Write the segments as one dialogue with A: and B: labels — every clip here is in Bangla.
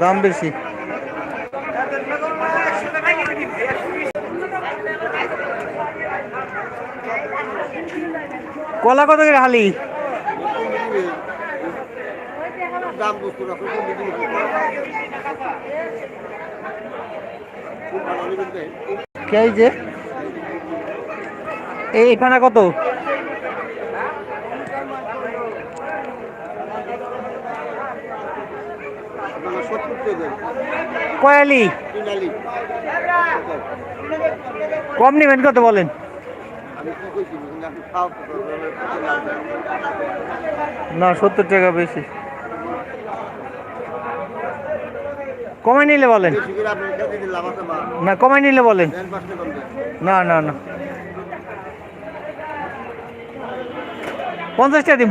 A: দাম বেশি। কলা কত করে হালি? কে যে এই এখানে কত? কয়ালি? কম নেবেন কত বলেন? না সত্তর টাকা বেশি। কমাই নিলে বলেন। না কমাই নিলে বলেন। না না না। পঞ্চাশ টাকা দিন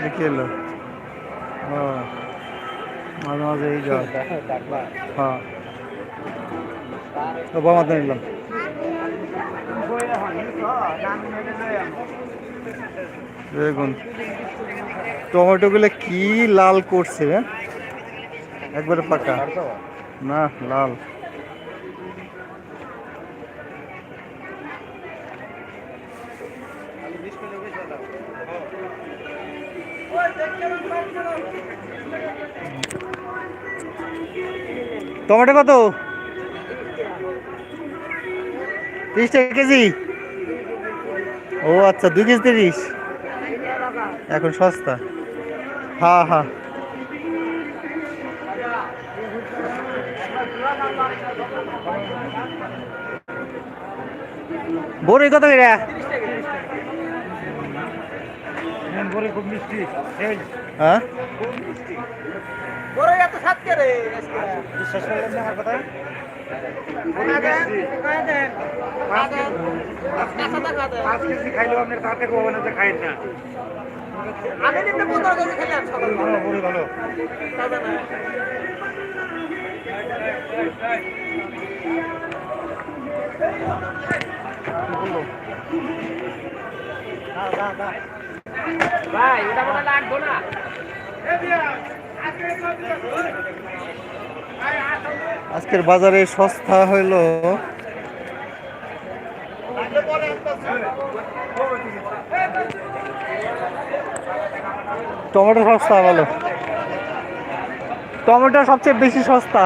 A: দেখি এলো মাঝে মাঝে এই জল হ্যাঁ। তো বামাতে নিলাম। দেখুন, টমেটোগুলো কি লাল করছে? একবারে পাকা। না, লাল। টমেটো কত? তিরিশ টাকা কেজি? ও আচ্ছা দুই কেজি তিরিশ। এখন সস্তা। হ্যাঁ হ্যাঁ বড়ি কত করে
B: খুব মিষ্টি।
A: হ্যাঁ?
B: বড় এত সাত কে রে? বিশ্বাস করলেন না আমার কথা বড়ি ভালো ভাই এটা মনে লাগবো না।
A: আজকের বাজারে সস্তা হইল। টমেটো সস্তা ভালো টমেটো সবচেয়ে বেশি সস্তা।